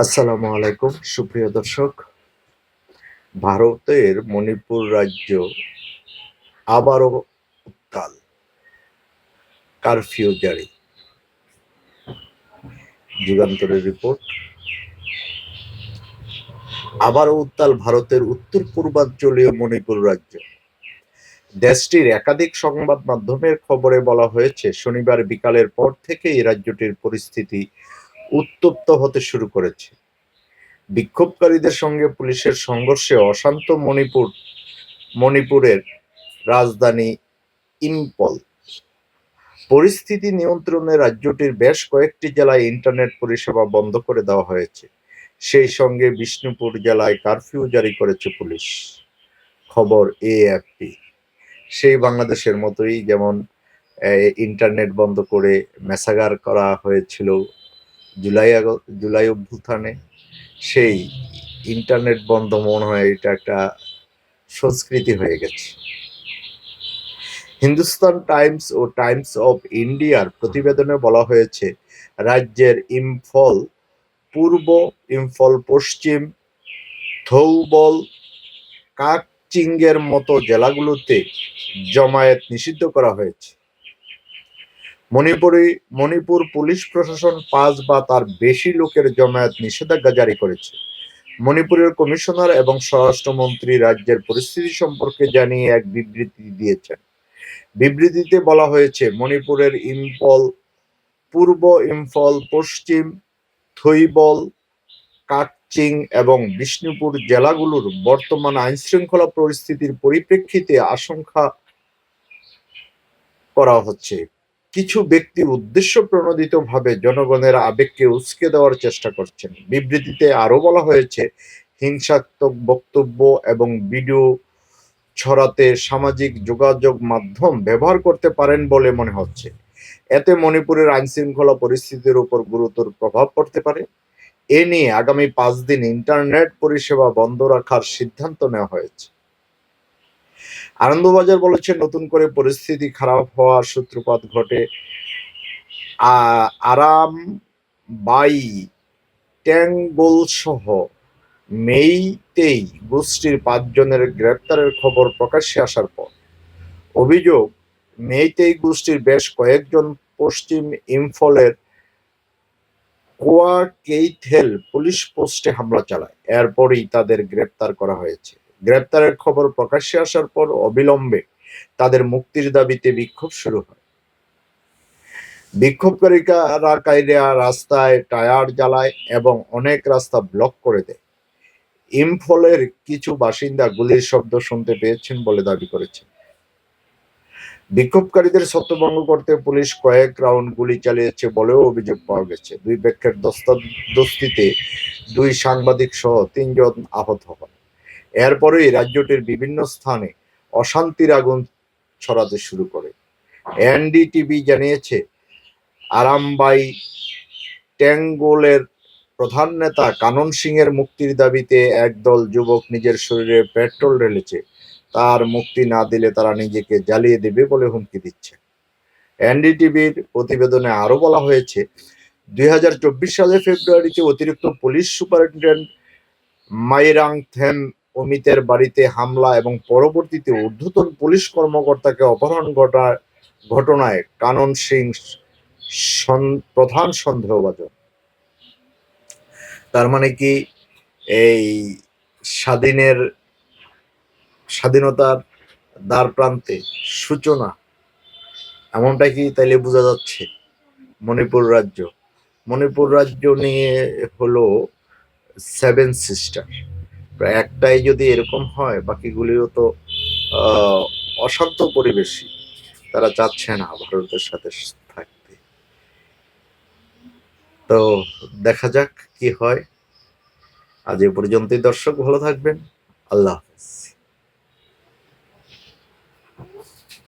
আসসালামু আলাইকুম, সুপ্রিয় দর্শক। ভারতের মণিপুর রাজ্য আবারও উত্তাল কারফিউ জারি। যুগান্তরের রিপোর্ট আবারও উত্তাল ভারতের উত্তর পূর্বাঞ্চলীয় মণিপুর রাজ্য। দেশটির একাধিক সংবাদ মাধ্যমের খবরে বলা হয়েছে, শনিবার বিকালের পর থেকে এই রাজ্যটির পরিস্থিতি উত্তপ্ত হতে শুরু করেছে। বিক্ষোভকারীদের সঙ্গে পুলিশের সংঘর্ষে অশান্ত মণিপুর, মণিপুরের রাজধানী ইম্পল। পরিস্থিতি নিয়ন্ত্রণে রাজ্যটির বেশ কয়েকটি জেলায় ইন্টারনেট পরিষেবা বন্ধ করে দেওয়া হয়েছে। সেই সঙ্গে বিষ্ণুপুর জেলায় কারফিউ জারি করেছে পুলিশ। খবর এএফপি। সেই বাংলাদেশের মতোই যেমন ইন্টারনেট বন্ধ করে মেসাগার করা হয়েছিল জুলাই জুলাই অভ্যুত্থানে সেই ইন্টারনেট বন্ধ মনে হয় এটা একটা সংস্কৃতি হয়ে গেছে। হিন্দুস্তান টাইমস ও টাইমস অফ ইন্ডিয়ার প্রতিবেদনে বলা হয়েছে, রাজ্যের ইম্ফল পূর্ব, ইম্ফল পশ্চিম, থৌবল, কাকচিংয়ের মতো জেলাগুলোতে জমায়েত নিষিদ্ধ করা হয়েছে। মণিপুরে মণিপুর পুলিশ প্রশাসন পাঁচ বা তার বেশি লোকের জমায়েত নিষেধাজ্ঞা জারি করেছে। মণিপুরের কমিশনার এবং স্বরাষ্ট্রমন্ত্রী রাজ্যের পরিস্থিতি সম্পর্কে জানিয়ে এক বিবৃতি দিয়েছেন। বিবৃতিতে বলা হয়েছে, মণিপুরের ইম্ফল, পূর্ব ইম্ফল, পশ্চিম থৈবল কাকচিং এবং বিষ্ণুপুর জেলাগুলোর বর্তমান আইনশৃঙ্খলা পরিস্থিতির পরিপ্রেক্ষিতে আশঙ্কা করা হচ্ছে। কিছু ব্যক্তি উদ্দেশ্য প্রণোদিতভাবে জনগণের আবেগকে উস্কে দেওয়ার চেষ্টা করছেন। বিবৃতিতে আরও বলা হয়েছে, হিংসাত্মক বক্তব্য এবং ভিডিও ছড়াতে সামাজিক যোগাযোগ মাধ্যম ব্যবহার করতে পারেন বলে মনে হচ্ছে। এতে মণিপুরের আইনশৃঙ্খলা পরিস্থিতির উপর গুরুতর প্রভাব পড়তে পারে। এ নিয়ে আগামী পাঁচ দিন ইন্টারনেট পরিষেবা বন্ধ রাখার সিদ্ধান্ত নেওয়া হয়েছে। আনন্দবাজার বলেছে, নতুন করে পরিস্থিতি খারাপ হওয়ার সূত্রপাত ঘটে। আরাম বাই ট্যাঙ্গোল সহ মেইতেই গোষ্ঠীর পাঁচজনের গ্রেপ্তারের খবর প্রকাশ্যে আসার পর। অভিযোগ, মেইতেই গোষ্ঠীর বেশ কয়েকজন পশ্চিম ইম্ফলের কোয়াকেইথেল পুলিশ পোস্টে হামলা চালায়। এরপরই তাদের গ্রেপ্তার করা হয়েছে। গ্রেপ্তারের খবর প্রকাশ্যে আসার পর অবিলম্বে তাদের মুক্তির দাবিতে বিক্ষোভ শুরু হয়। বিক্ষোভকারীরা রাস্তায় টায়ার জ্বালায় এবং অনেক রাস্তা ব্লক করে দেয়। ইম্ফলের কিছু বাসিন্দা গুলির শব্দ শুনতে পেয়েছেন বলে দাবি করেছেন। বিক্ষোভকারীদের ছত্রভঙ্গ করতে পুলিশ কয়েক রাউন্ড গুলি চালিয়েছে বলেও অভিযোগ পাওয়া গেছে। দুই পক্ষের দস্তিতে দুই সাংবাদিক সহ তিনজন আহত হন। এরপরেই রাজ্যটির বিভিন্ন স্থানে অশান্তির আগুন ছড়াতে শুরু করে। এনডিটিভি জানিয়েছে, আরামবাই ট্যাঙ্গোলের প্রধান নেতা কানন সিং এর মুক্তির দাবিতে একদল যুবক নিজের শরীরে পেট্রোল ঢেলেছে। তার মুক্তি না দিলে তারা নিজেকে জ্বালিয়ে দেবে বলে হুমকি দিচ্ছে। এনডিটিভির প্রতিবেদনে আরও বলা হয়েছে, দুই সালে ফেব্রুয়ারিতে অতিরিক্ত পুলিশ সুপারিনটেন্ডেন্ট মাইরাং থেম অমিতের বাড়িতে হামলা এবং পরবর্তীতে ঊর্ধ্বতন পুলিশ কর্মকর্তাকে অপহরণ ঘটার ঘটনায় কানন সিং প্রধান সন্দেহভাজন। তার মানে কি এই স্বাধীনের স্বাধীনতার দ্বার প্রান্তে সূচনা, এমনটা কি তাইলে বোঝা যাচ্ছে মণিপুর রাজ্য? মণিপুর রাজ্য নিয়ে হলো সেভেন সিস্টার একটাই যদি এরকম হয়, বাকিগুলিও তো অশান্ত পরিবেশই। তারা চাচ্ছে না ভারতের সাথে থাকতে। তো দেখা যাক কি হয়। আজ এ পর্যন্তই দর্শক, ভালো থাকবেন। আল্লাহ হাফেজ।